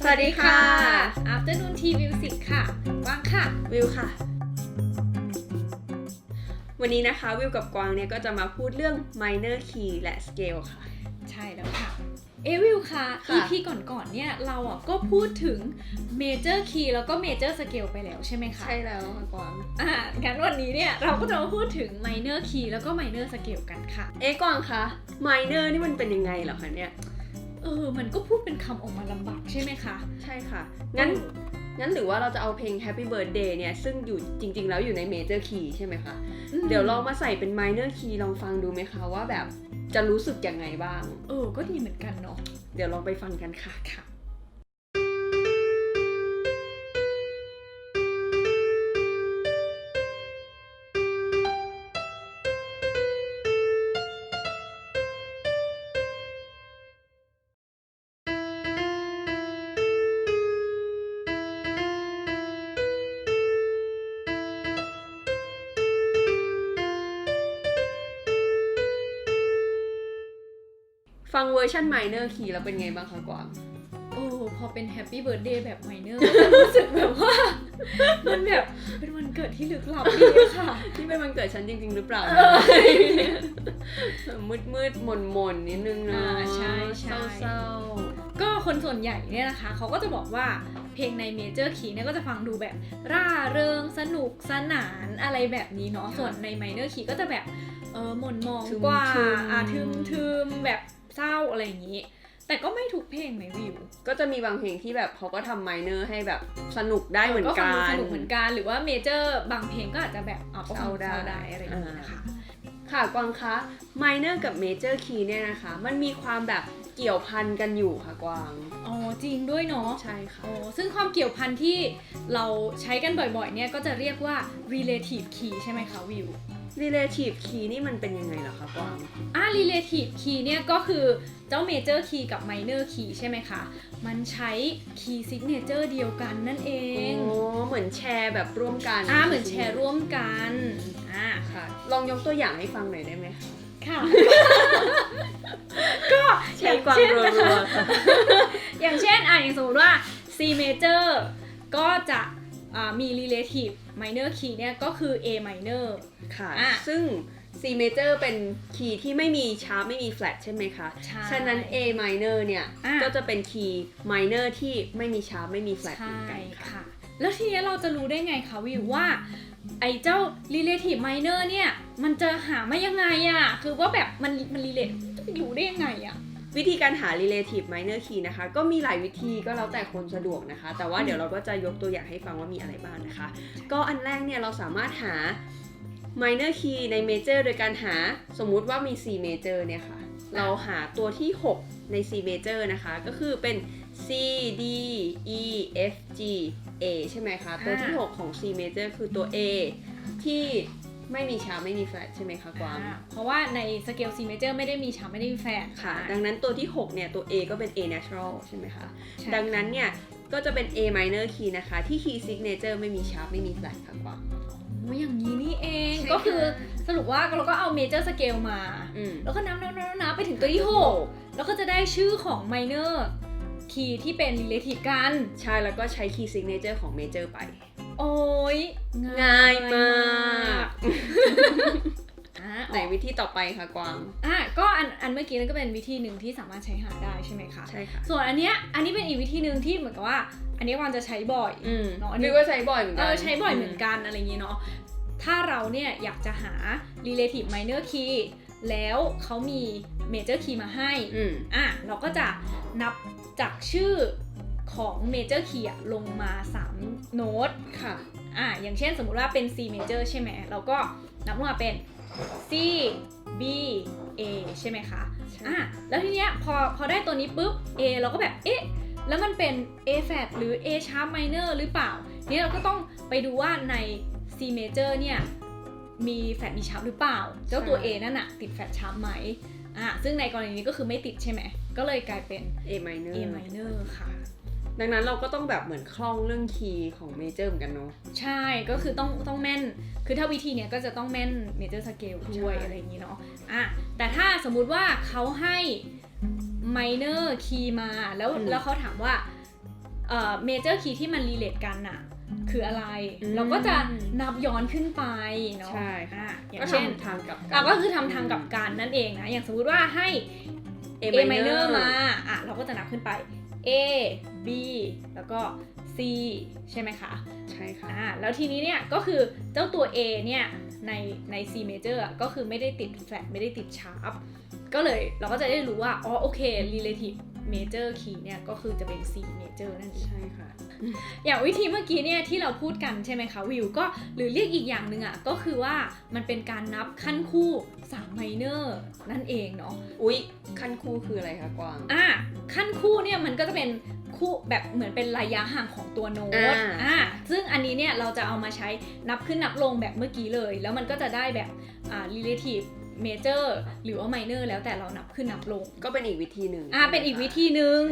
สวัสดีค่ะ Afternoon Tea Music ค่ะ ว่างค่ะ วิวค่ะ วันนี้นะคะวิวกับกวางเนี่ยก็จะมาพูดเรื่อง minor key และ scale ค่ะ ใช่แล้วค่ะ เอวิลค่ะ ค่ะ EP ก่อนๆ เนี่ยเราอะก็พูดถึง Major Key แล้วก็ Major Scale ไปแล้วใช่ไหมคะ ใช่แล้วค่ะกวาง อ่างั้นวันนี้เนี่ยเราก็จะมาพูดถึง Minor Key แล้วก็ Minor Scale กันค่ะ เอ๊ะกวางคะ minor นี่มันเป็นยังไงเหรอคะเนี่ย เออ มันก็พูดเป็นคำออกมาลำบากใช่ไหมคะ ใช่ค่ะ งั้น งั้นหรือว่าเราจะเอาเพลง Happy Birthday เนี่ย ซึ่งอยู่จริง ๆ แล้วอยู่ใน major key ใช่ไหมคะอืมเดี๋ยวลองมาใส่เป็น minor key ลองฟังดูไหมคะว่าแบบจะรู้สึกยังไงบ้าง เออ ก็ดีเหมือนกันเนาะ เดี๋ยวลองไปฟังกันค่ะค่ะ ฟังเวอร์ชัน minor key แล้วเป็นไงบ้างคะกวาง โอ้พอเป็น Happy Birthday แบบ Minor ก็จะรู้สึกแบบว่า มันแบบเป็นวันเกิดที่ลึกลับดีอะค่ะ ที่เป็นวันเกิดฉันจริง ๆ หรือเปล่าเอนะอมืดมืดมนมนๆนิดนึงนะอ่าใช่ใช่เศร้าก็คนส่วนใหญ่เนี่ยนะคะ เขาก็จะบอกว่าเพลงใน Major Key เนี่ยก็จะฟังดูแบบ ร่าเริงสนุกสนานอะไรแบบนี้เนาะส่วนใน Minor Key ก็จะแบบเออหมนมองกว่าอ่าทึมทึมแบบ เศร้าอะไรอย่างนี้ แต่ก็ไม่ทุกเพลงไหมวิวๆก็จะมีบางเพลงที่แบบเขาก็ทำไมเนอร์ให้แบบสนุกได้เหมือนกัฟังดูน สนุกเหมือนกันหรือว่าเมเจอร์บางเพลงก็อาจจะแบบเอาก็ฟังเศร้าได้เศร้าได้อะไรอย่างนี้นะคะ ค่ะกวางคะ minor กับ major key เนี่ยนะคะ มันมีความแบบเกี่ยวพันกันอยู่ค่ะกวาง อ๋อจริงด้วยเนาะ ใช่ค่ะอ๋อซึ่งความเกี่ยวพันที่เราใช้กันบ่อยๆ เนี่ยก็จะเรียกว่า relative key ใช่ไหมคะวิว relative key นี่มันเป็นยังไงเหรอคะกวาง อ่า relative key เนี่ยก็คือเจ้า major key กับ minor key ใช่ไหมคะ มันใช้ key signature เดียวกันนั่นเองโอ้เหมือนแชร์แบบร่วมกันอ่า เหมือนแชร์ร่วมกัน อ่า ค่ะ ลองยกตัวอย่างให้ฟังหน่อยได้ไหมคะค่ะ ก็อใช้ย่างกวางเช่นรันะคะวๆค่ะอย่างเช่นอะอย่างสมมติว่า C major ก็จะอ่า มี relative minor key เนี่ยก็คือ A minor ค่ะ อะซึ่ง C major เป็นคีย์ที่ไม่มีชาร์ปไม่มีแฟลตใช่ไหมคะ ใช่ฉะนั้น A minor เนี่ย อะ ก็จะเป็นคีย์ minor ที่ไม่มีชาร์ปไม่มีแฟลตเหใช่มือนกันค่ะ ค่ะ แล้วทีนี้เราจะรู้ได้ไงคะวิวว่า ไอ้เจ้า relative minor เนี่ย มันจะหามายังไงอะคือว่าแบบมันมัน relate จะไปรู้ได้ยังไงอะ วิธีการหา relative minor key นะคะ ก็มีหลายวิธีก็แล้วแต่คนสะดวกนะคะ แต่ว่าเดี๋ยวเราก็จะยกตัวอย่างให้ฟังว่ามีอะไรบ้างนะคะ ก็อันแรกเนี่ยเราสามารถหา minor key ใน major โดยการหาสมมุติว่ามี C major เนี่ยค่ะ เราหาตัวที่ 6 ใน C major นะคะ ก็คือเป็น C D E F G A ใช่ไหมคะ ตัวที่ 6 ของ C major คือตัว A ที่ ไม่มีชาร์ปไม่มีแฟลตใช่ไหมคะกวางอ่าเพราะว่าใน scale C major ไม่ได้มีชาร์ปไม่ได้มีแฟนค่ะ ดังนั้นตัวที่ 6 เนี่ยตัว A ก็เป็น A natural ใช่ไหมคะ ใช่ดังนั้นเนี่ยก็จะเป็น A minor key นะคะ ที่ key signature ไม่มี sharp ไม่มี flat ค่ะกวางโอ้ยอย่างนี้นี่เองใช่ก็คือค่ะสรุปว่าเราก็เอา major scale มา อืม แล้วก็นับนับนับนับไปถึงตัวที่ 6 แล้วก็จะได้ชื่อของ minor key ที่เป็น relative กัน ใช่ แล้วก็ใช้ key signature ของ major ไป โอ้ยง่ายมากอะไหนวิธีต่อไปค่ะกวาง อะก็อันอันเมื่อกี้นั่นก็เป็นวิธีหนึ่งที่สามารถใช้หาได้ใช่ไหมคะ ใช่ค่ะ ส่วนอันเนี้ยอันนี้เป็นอีกวิธีหนึ่งที่เหมือนกับว่า อันนี้วันจะใช้บ่อยอืมเนาะอันนี้นึกว่าใช้บ่อยเหมือนเอกันอใช้บ่อยเหมือนกันอะไรอย่างงี้เนาะ ถ้าเราเนี่ยอยากจะหา relative minor key แล้วเขามี major key มาให้อืมอะเราก็จะนับจากชื่อ ของ major key อะลงมา 3 โน้ตค่ะอะอย่างเช่นสมมุติว่าเป็น C major ใช่ไหมเราก็นับลงมาเป็น C B A ใช่ไหมคะใช่อะแล้วทีเนี้ยพอพอได้ตัวนี้ปุ๊บ A เราก็แบบเอ๊ะแล้วมันเป็น A flat หรือ A sharp minor หรือเปล่าเนี่ยเราก็ต้องไปดูว่าใน C major เนี่ยมีแฟลตมีชาร์ปหรือเปล่า เจ้าตัว A นั่นอะติดแฟลตชาร์ปไหมอะซึ่งในกรณีนี้ก็คือไม่ติดใช่ไหม ก็เลยกลายเป็น A minor A minor ค่ะ ดังนั้นเราก็ต้องแบบเหมือนคล่องเรื่องคีย์ของ major เหมือนกันเนาะ ใช่ก็คือต้องต้องแม่น คือถ้าวิธีเนี้ยก็จะต้องแม่น major scale ด้วยใช่ อะไรอย่างนี้เนาะอะแต่ถ้าสมมุติว่าเขาให้ minor key มาแล้วแล้วเขาถามว่าเอ่อเมเจอร์คีย์ที่มันรีเลทกันน่ะคืออะไร อืม เราก็จะนับย้อนขึ้นไปเนาะใช่ค่ะอะอย่าก็งเช่นทำทางกลับอะก็คือทำทางกับการนั่นเองนะ อย่างสมมุติว่าให้ A A minor มาอะเราก็จะนับขึ้นไป A B แล้วก็ C ใช่ไหมคะ ใช่ค่ะอ่าแล้วทีนี้เนี่ยก็คือเจ้าตัว A เนี่ยในใน C major อะก็คือไม่ได้ติด flat ไม่ได้ติด sharp ก็เลยเราก็จะได้รู้ว่า อ๋อ โอเค relative major key เนี่ย ก็คือจะเป็น C major นั่นเอง ใช่ค่ะ อย่างวิธีเมื่อกี้เนี่ยที่เราพูดกันใช่ไหมคะวิวก็หรือเรียกอีกอย่างหนึ่งอะก็คือว่ามันเป็นการนับขั้นคู่3 minor นั่นเองเนาะอุ๊ยขั้นคู่คืออะไรคะกวางอะขั้นคู่เนี่ยมันก็จะเป็นคู่แบบเหมือนเป็นระยะห่างของตัวโน้ตอ่าอะซึ่งอันนี้เนี่ยเราจะเอามาใช้นับขึ้นนับลงแบบเมื่อกี้เลย แล้วมันก็จะได้แบบอ่า relative major หรือว่า minor แล้วแต่เรานับขึ้นนับลง ก็เป็นอีกวิธีหนึ่งอะเป็นอีกวิธีหนึ่ง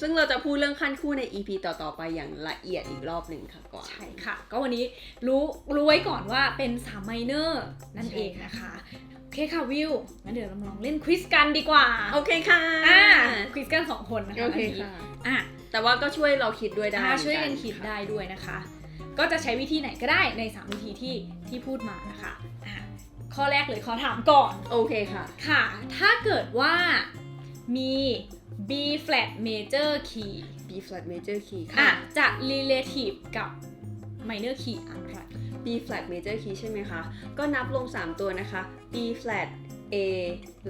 ซึ่งเราจะพูดเรื่องขั้นคู่ใน EP ต่อๆไปอย่างละเอียดอีกรอบหนึ่งค่ะกวางใช่ค่ะ ก็วันนี้รู้รู้ไว้ก่อนว่าเป็น3 minor นั่นเองนะคะโอเคค่ะวิวงั้นเดี๋ยวเรามาลองเล่นควิสกันดีกว่า โอเคค่ะอะควิสกันสองคนนะคะโอเคนนี้ค่ะอะแต่ว่าก็ช่วยเราคิดด้วยได้อ่าช่วยกันเหมือคิดค่ะได้ด้วยนะคะ ก็จะใช้วิธีไหนก็ได้ใน 3 วิธีที่ที่พูดมานะคะอะ ข้อแรกเลยขอถามก่อน โอเคค่ะ ค่ะ ถ้าเกิดว่ามี B flat major key B flat major key อะค่ะจะ relative กับ minor key อะไร B flat major key ใช่ไหมคะ ก็นับลง 3 ตัวนะคะ B flat A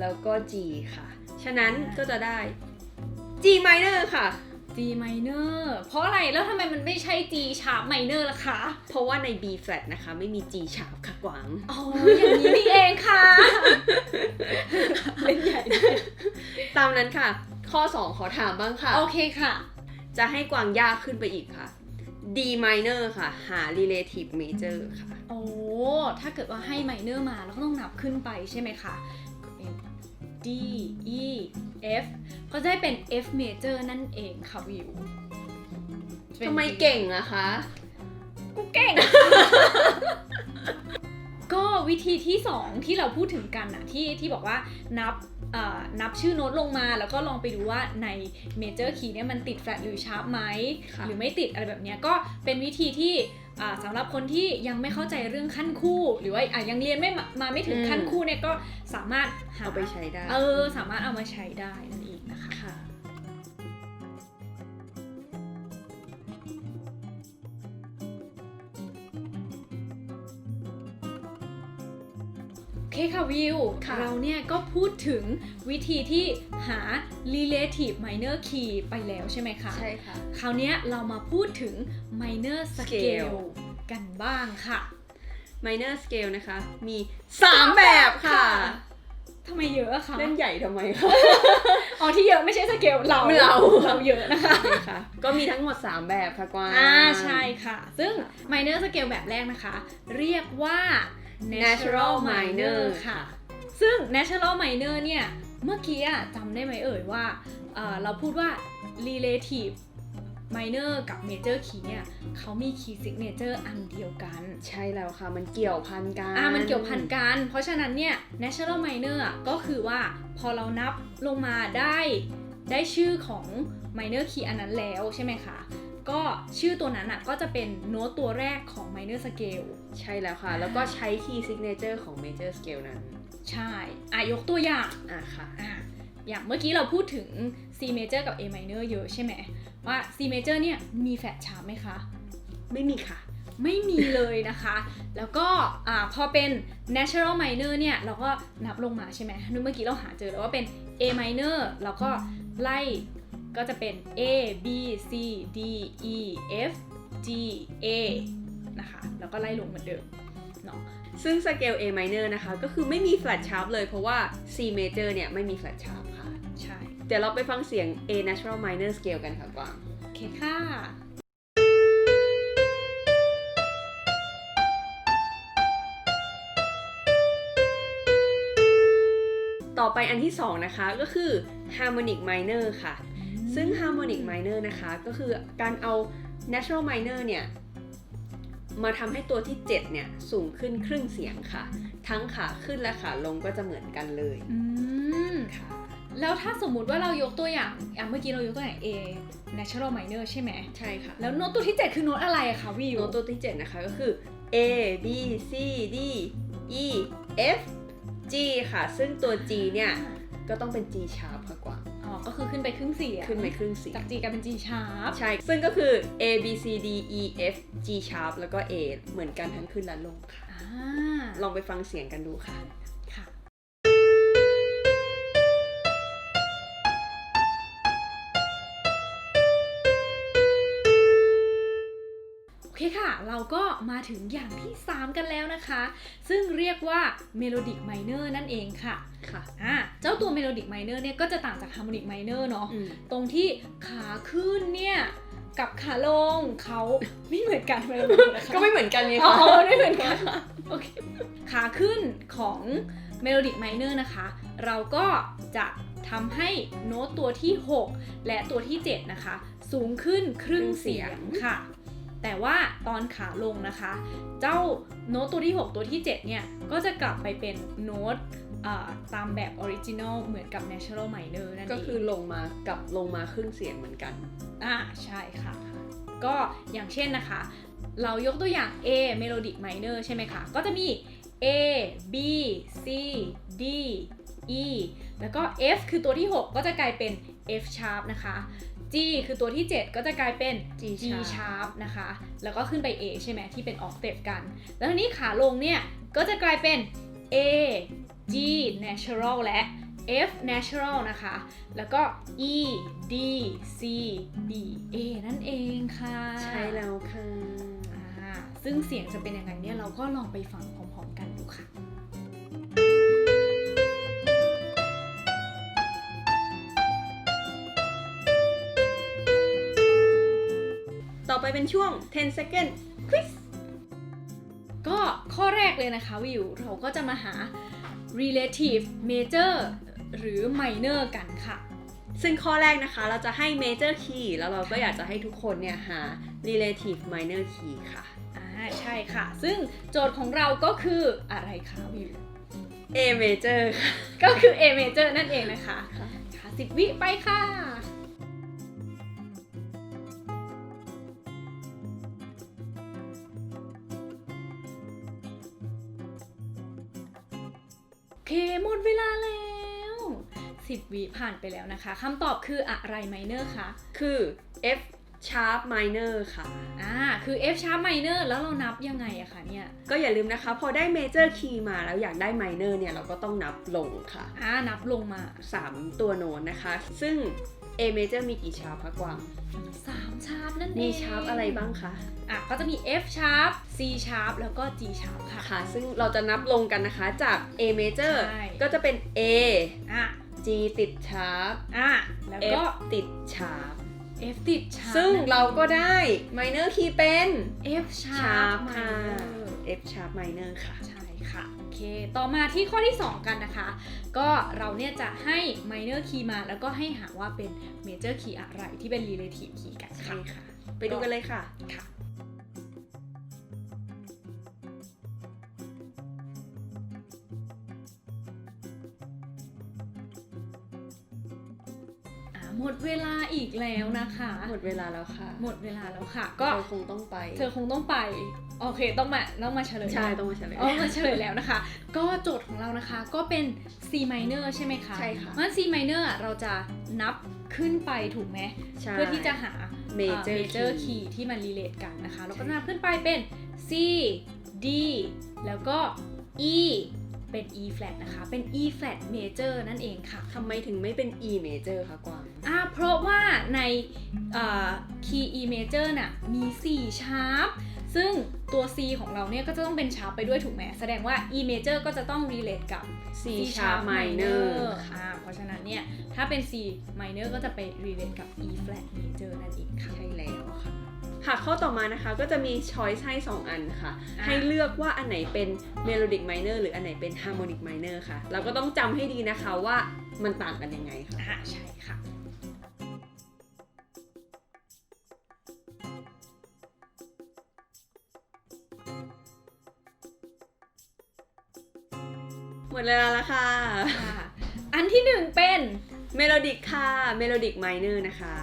แล้วก็ G ค่ะ ฉะนั้นก็จะได้ G minor ค่ะ G minor เพราะอะไรแล้วทำไมมันไม่ใช่ G sharp minor ล่ะคะ เพราะว่าใน B flat นะคะ ไม่มี G sharp ค่ะกวาง อ๋อ อย่างนี้นี่เองค่ะ เล่นใหญ่เลยตามนั้นค่ะ ข้อ 2 ขอถามบ้างค่ะ โอเคค่ะ จะให้กวางยากขึ้นไปอีกค่ะ D minor ค่ะ หา relative major ค่ะ โอ้ ถ้าเกิดว่าให้ minor มาเราก็ต้องนับขึ้นไปใช่ไหมคะก็เป็น D E F ก็จะได้เป็น F major นั่นเองค่ะวิวจะป็นทำไมเก่งอะคะ กูเก่ง ก็วิธีที่2ที่เราพูดถึงกันอะที่ที่บอกว่านับเอ่อ นับชื่อโน้ตลงมา แล้วก็ลองไปดูว่าใน major key เนี่ยมันติด flat หรือ sharp ไหมค่ะหรือไม่ติดอะไรแบบเนี้ยก็เป็นวิธีที่อ่าสำหรับคนที่ยังไม่เข้าใจเรื่องขั้นคู่ หรือว่าอะยังเรียนไม่มามาไม่ถึงขั้นคู่เนี่ยก็สามารถหาเอาไปใช้ได้ เออ สามารถเอามาใช้ได้นั่นเอง เคค่ะวิว ค่ะ เราเนี่ยก็พูดถึงวิธีที่หา relative minor key ไปแล้วใช่ไหมคะใช่ค่ะ คราวเนี้ยเรามาพูดถึง minor scale Scale กันบ้างค่ะ minor scale นะคะ มี 3 แบบค่ะ ทำไมเยอะอะคะเล่นใหญ่ทำไมคะ อ๋อที่เยอะไม่ใช่สเกลเราเรา เราเยอะนะคะ โอเคค่ะ ก็มีทั้งหมด 3 แบบค่ะกวาง อ่าใช่ค่ะ ซึ่ง minor scale แบบแรกนะคะ เรียกว่า natural minor ค่ะ ซึ่ง natural minor เนี่ย เมื่อกี้อะจำได้ไหมเอ่ยว่าเอ่อเราพูดว่า relative minor กับ major key เนี่ยเขามี key signature อันเดียวกัน ใช่แล้วค่ะ มันเกี่ยวพันกัน อ่า มันเกี่ยวพันกัน เพราะฉะนั้นเนี่ย natural minor อะก็คือว่าพอเรานับลงมาได้ได้ชื่อของ minor key อันนั้นแล้วใช่ไหมคะ ก็ชื่อตัวนั้นอะก็จะเป็นโน้ตตัวแรกของ minor scale ใช่แล้วค่ะ แล้วก็ใช้ key signature ของ major scale นั้น ใช่อะยกตัวอย่างอะค่ะอะอย่างเมื่อกี้เราพูดถึง C major กับ A minor เยอะใช่ไหมว่า C major เนี่ยมีแฟลตชาร์ปไหมคะ ไม่มีค่ะ ไม่มีเลยนะคะ แล้วก็อ่าพอเป็น natural minor เนี่ยเราก็นับลงมาใช่ไหมเมื่อกี้เราหาเจอแล้วว่าเป็น A minor แล้วก็ไล่ก็จะเป็น A B C D E F G A นะคะ แล้วก็ไล่ลงเหมือนเดิมเนาะซึ่ง scale A minor นะคะ ก็คือไม่มี flat sharp เลยเพราะว่า C major เนี่ยไม่มี flat sharp ค่ะ ใช่ เดี๋ยวเราไปฟังเสียง A natural minor scale กันค่ะกวางโอเคค่ะต่อไปอันที่ 2 นะคะก็คือ harmonic minor ค่ะ ซึ่ง harmonic minor นะคะ ก็คือการเอา natural minor เนี่ย มาทำให้ตัวที่ 7 เนี่ยสูงขึ้นครึ่งเสียงค่ะ ทั้งขาขึ้นและขาลงก็จะเหมือนกันเลย อืมค่ะ แล้วถ้าสมมุติว่าเรายกตัวอย่างอะเมื่อกี้เรายกตัวอย่าง A natural minor ใช่ไหม ใช่ค่ะ แล้วโน้ตตัวที่ 7 คือโน้ตอะไรอะคะวิวโน้ตตัวที่ 7 นะคะก็คือ A B C D E F G ค่ะ ซึ่งตัว G เนี่ยก็ต้องเป็น G sharp ค่ะ กว่าอ๋อก็คือขึ้นไปครึ่งเสียงขึ้นไปครึ่งเสียจากง G กลายเป็น G sharp ใช่ ซึ่งก็คือ A B C D E F G sharp แล้วก็ A เหมือนกันทั้งขึ้นและลงค่ะอ่าลองไปฟังเสียงกันดูค่ะ เคค่ะเราก็มาถึงอย่างที่ 3 กันแล้วนะคะ ซึ่งเรียกว่า melodic minor นั่นเองค่ะค่ะอ่าเจ้าตัว melodic minor เนี่ยก็จะต่างจาก harmonic minor เนาะอืมตรงที่ขาขึ้นเนี่ยกับขาลงเขาไม่เหมือนกันเลยนะคะก็ไม่เหมือนกันไงอ๋อคะไม่เหมือนกันโอเคขาขึ้นของ melodic minor นะคะ เราก็จะทำให้โน้ตตัวที่ 6 และตัวที่ 7 นะคะ สูงขึ้นครึ่งเสียงค่ะ แต่ว่าตอนขาลงนะคะ เจ้าโน้ตตัวที่ 6 ตัวที่ 7 เนี่ย ก็จะกลับไปเป็นโน้ตเอ่อตามแบบออริจินอลเหมือนกับ natural minor นั่นเอง ก็คือลงมากับลงมาครึ่งเสียงเหมือนกัน อ่าใช่ค่ะ ก็อย่างเช่นนะคะ เรายกตัวอย่าง A melodic minor ใช่ไหมคะ ก็จะมี A B C D E แล้วก็ F คือตัวที่ 6 ก็จะกลายเป็น F sharp นะคะ G คือตัวที่ 7 ก็จะกลายเป็น G G sharp sharp นะคะ แล้วก็ขึ้นไป A ใช่ไหมที่เป็น octave กัน แล้วทีนี้ขาลงเนี่ยก็จะกลายเป็น A G natural และ F natural นะคะ แล้วก็ E D C B A นั่นเองค่ะ ใช่แล้วค่ะอ่าซึ่งเสียงจะเป็นยังไงเนี่ยเราก็ลองไปฟังพร้อมๆกันดูค่ะ ไปเป็นช่วง 10 second quiz ก็ข้อแรกเลยนะคะวิวเราก็จะมาหา relative major หรือ minor กันค่ะ ซึ่งข้อแรกนะคะเราจะให้ major key แล้วเราก็อยากจะให้ทุกคนเนี่ยหา relative minor key ค่ะอ่าใช่ค่ะ ซึ่งโจทย์ของเราก็คืออะไรคะวิว A major ค่ะ ก็คือ A major นั่นเองนะคะค่ะค่ะสิบวิไปค่ะ เวลาแล้วสิบวิผ่านไปแล้วนะคะคำตอบคืออะไร minor คะ คือ F sharp minor ค่ะ อ่า คือ F sharp minor แล้วเรานับยังไงอะคะเนี่ย ก็อย่าลืมนะคะ พอได้ major key มาแล้วอยากได้ minor เนี่ย เราก็ต้องนับลงค่ะ อ่า นับลงมา 3 ตัวโน้ตนะคะ ซึ่ง A major มีกี่ชาร์ปคะกวางสามชาร์ปนั่นเองมีชาร์ปอะไรบ้างคะ อะ ก็จะมี F sharp C sharp แล้วก็ G sharp ค่ะ ค่ะ ซึ่งเราจะนับลงกันนะคะจาก A major ใช่ก็จะเป็น A อะ G ติดชาร์ปอะ แล้ว F ก็ติดชาร์ป F ติด sharp ซึ่งเราก็ได้ minor key เป็น F sharp sharp ค่ะ minor F sharp minor ค่ะใช่ค่ะโอ เค ต่อมาที่ข้อที่ 2 กันนะคะ ก็เราเนี่ยจะให้ minor key มา แล้วก็ให้หาว่าเป็น major key อะไรที่เป็น relative key กันใช่ค่ะค่ะ ไปดูกันเลยค่ะค่ะอะหมดเวลาอีกแล้วนะคะ หมดเวลาแล้วค่ะ หมดเวลาแล้วค่ะ ก็ก็คงต้องไป เธอคงต้องไป โอเคต้องมาต้องมาเฉลยใช่ต้องมาเฉลยอ๋อมาเฉลยแล้วนะคะ ก็โจทย์ของเรานะคะก็เป็น C minor ใช่ไหมคะใช่ค่ะเพราะฉะนั้น C minor อะเราจะนับขึ้นไปถูกไหมใช่เพื่อที่จะหา major เ major key key ที่มัน relate กันนะคะ เราก็ใช่นับขึ้นไปเป็น C D แล้วก็ E เป็น E flat นะคะ เป็น E flat major นั่นเองค่ะทำไมถึงไม่เป็น E major คะกวางอ่าเพราะว่าในเอ่อ key E major น่ะมี4ชาร์ป ซึ่งตัว C ของเราเนี่ยก็จะต้องเป็นชาร์ปไปด้วยถูกไหมแสดงว่า E major ก็จะต้อง relate กับ C sharp minor ค่ะ เพราะฉะนั้นเนี่ย ถ้าเป็น C minor ก็จะไป relate กับ E flat major นั่นเองค่ะ ใช่แล้วค่ะ ค่ะ ข้อต่อมานะคะก็จะมี choice ให้ 2 อันค่ะอะให้เลือกว่าอันไหนเป็น melodic minor หรืออันไหนเป็น harmonic minor ค่ะ เราก็ต้องจำให้ดีนะคะว่ามันต่างกันยังไงค่ะอ่าใช่ค่ะ เวลาแล้วค่ะค่ะ อันที่หนึ่งเป็นเมโลดิกค่ะ เมโลดิกไมเนอร์นะคะ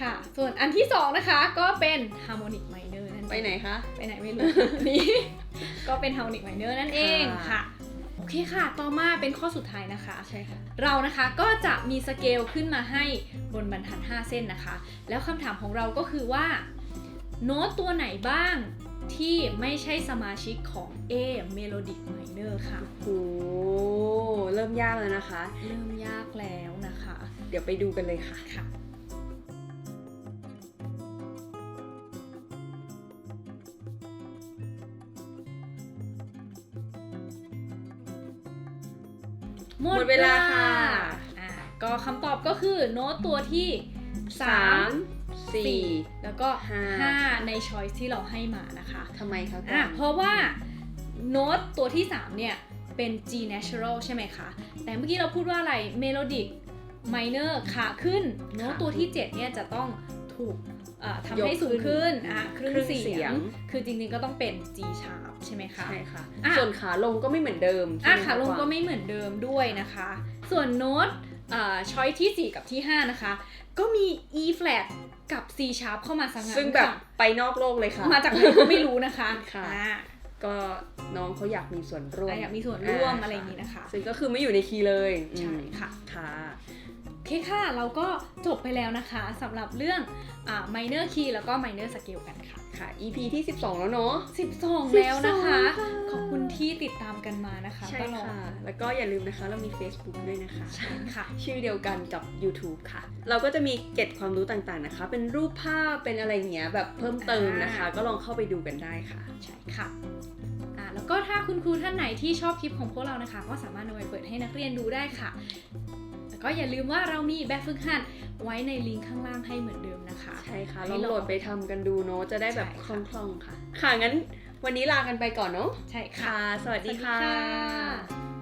ค่ะ ส่วนอันที่สองนะคะก็เป็นฮาร์โมนิกไมเนอร์นั่นเองไปไหนคะ ไปไหนไม่รู้ นี่ก็เป็นฮาร์โมนิกไมเนอร์นั่นเองค่ะค่ะโอเคค่ะ ต่อมาเป็นข้อสุดท้ายนะคะ ใช่ค่ะ เรานะคะก็จะมีสเกลขึ้นมาให้บนบรรทัด 5 เส้นนะคะ แล้วคำถามของเราก็คือว่า โน้ตตัวไหนบ้าง ที่ไม่ใช่สมาชิกของ A Melodic Minor ค่ะ โอ้เริ่มยากแล้วนะคะ เริ่มยากแล้วนะคะ เดี๋ยวไปดูกันเลยค่ะค่ะหมดเวลาค่ะอ่าก็คำตอบก็คือโน้ตตัวที่สาม3สี่ 4 แล้วก็ห้า5ในช้อยส์ที่เราให้มานะคะทำไมคะอะก่อนเพราะว่าโน้ตตัวที่ 3 เนี่ย เป็น G natural ใช่ไหมคะ แต่เมื่อกี้เราพูดว่าอะไร melodic minor ขาขึ้น โน้ตตัวที่ 7 เนี่ยจะต้องถูกเอ่อทำให้สูงขึ้นอะครึ่งเสียง คือจริงๆก็ต้องเป็น G sharp ใช่ไหมคะ ใช่ค่ะอะส่วนขาลงก็ไม่เหมือนเดิมอะใช่ไหมขาลงกวก็ไม่เหมือนเดิมด้วยนะคะ ส่วนโน้ต ช้อยที่ 4 กับที่ 5 นะคะ ก็มี E flat กับ C sharp เข้ามาสังหารซึ่งแบบค่ะไปนอกโลกเลยค่ะ มาจากไหนก็ไม่รู้นะคะค่ะอ่าก็น้องเขาอยากมีส่วนร่วมอะอยากมีส่วนร่วมาอะไรอย่างนี้นะคะ ซึ่งก็คือไม่อยู่ในคีย์เลยใช่อืมค่ะค่ะโอเคค่ะ เราก็จบไปแล้วนะคะสำหรับเรื่องอ่า minor key แล้วก็ minor scale กันค่ะ ค่ะ EP ที่ 12 แล้วเนาะ 12 แล้วนะคะค่ะขอบคุณที่ติดตามกันมานะคะใช่ตลอดค่ะ แล้วก็อย่าลืมนะคะ เรามี Facebook ด้วยนะคะ ใช่ค่ะ ชื่อเดียวกันกับ YouTube ค่ะ เราก็จะมีเก็บความรู้ต่างๆนะคะ เป็นรูปภาพ เป็นอะไรอย่างเงี้ยแบบเพิ่มเติมนะคะอ่าก็ลองเข้าไปดูกันได้ค่ะ ใช่ค่ะอ่าแล้วก็ถ้าคุณครูท่านไหนที่ชอบคลิปของพวกเรานะคะ ก็สามารถนำไปเปิดให้นักเรียนดูได้ค่ะแล้ว ก็อย่าลืมว่าเรามีแบบฝึกหัดไว้ในลิงก์ข้างล่างให้เหมือนเดิมนะคะ ใช่ค่ะให้ลองลองโหลดไปทำกันดูเนาะจะได้แบบใช่คค่ะล่องๆค่ะ ค่ะงั้นวันนี้ลากันไปก่อนเนาะใช่ค่ะค่ะสวัสดีค่ะสวัสดีค่ะ